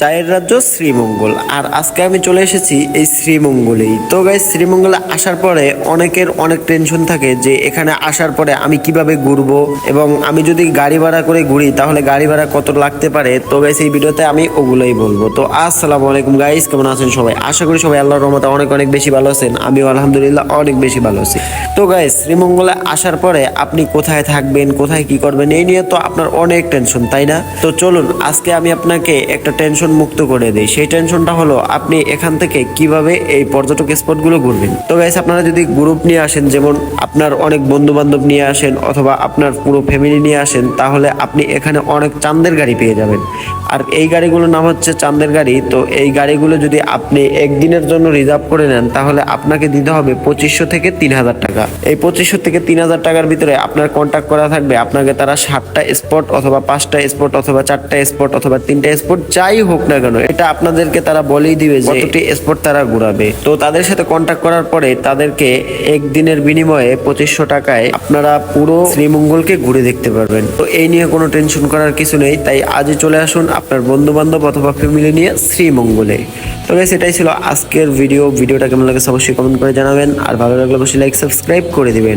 চায়ের রাজ্য শ্রীমঙ্গল। আর আজকে আমি চলে এসেছি এই শ্রীমঙ্গলেই। তো গাই শ্রীমঙ্গলে আসার পরে অনেকের অনেক টেনশন থাকে যে এখানে আসার পরে আমি কীভাবে ঘুরবো এবং আমি যদি গাড়ি ভাড়া করে ঘুরি তাহলে গাড়ি ভাড়া কত লাগতে পারে? তো গাইস এই ভিডিওতে আমি ওগুলোই বলব। তো আসসালামু আলাইকুম গাইস কেমন আছেন সবাই? আশা করি সবাই আল্লাহর রহমতে অনেক অনেক বেশি ভালো আছেন। আমিও আলহামদুলিল্লাহ অনেক বেশি ভালো আছি। তো গাইস শ্রীমঙ্গলে আসার পরে আপনি কোথায় থাকবেন, কোথায় কি করবেন এই নিয়ে তো আপনার অনেক টেনশন তাই না? তো চলুন, আজকে আমি আপনাকে একটা টেনশন মুক্ত করে দিই সেই টেনশনটা হলো আপনি এখান থেকে কীভাবে এই পর্যটক স্পটগুলো ঘুরবেন। তো গাইস আপনারা যদি গ্রুপ নিয়ে আসেন, যেমন আপনার অনেক বন্ধু বান্ধব নিয়ে আসেন অথবা আপনার পুরো ফ্যামিলি নিয়ে আসেন, তাহলে আপনি এখানে অনেক চান্দের গাড়ি পেয়ে যাবেন। আর এই গাড়িগুলোর নাম হচ্ছে চান্দের গাড়ি। তো এই গাড়িগুলো যদি আপনি একদিনের জন্য রিজার্ভ করে নেন, তাহলে আপনাকে দিতে হবে পঁচিশশো থেকে তিন হাজার টাকা। এই পঁচিশশো থেকে তিন হাজার টাকার ভিতরে আপনার কন্ট্যাক্ট করা থাকবে। আপনাকে তারা সাতটা স্পট অথবা পাঁচটা স্পট অথবা চারটা স্পট অথবা তিনটা স্পট যাই হোক না কেন, এটা আপনাদেরকে তারা বলেই দিবে যে কতটি স্পট তারা ঘুরাবে। তো তাদের সাথে কন্ট্যাক্ট করার পরে তাদেরকে একদিনের বিনিময়ে পঁচিশশো টাকায় আপনারা পুরো শ্রীমঙ্গলকে ঘুরে দেখতে পারবেন। তো এই নিয়ে কোনো টেনশন করার কিছু নেই, তাই আজই চলে আসুন আপনার বন্ধু বান্ধব অথবা ফ্যামিলি নিয়ে শ্রীমঙ্গলে। তো গাইস এটাই ছিল আজকের ভিডিও ভিডিওটা কেমন লাগে অবশ্যই কমেন্ট করে জানাবেন, আর ভালো লাগলে অবশ্যই লাইক সাবস্ক্রাইব করে দিবেন।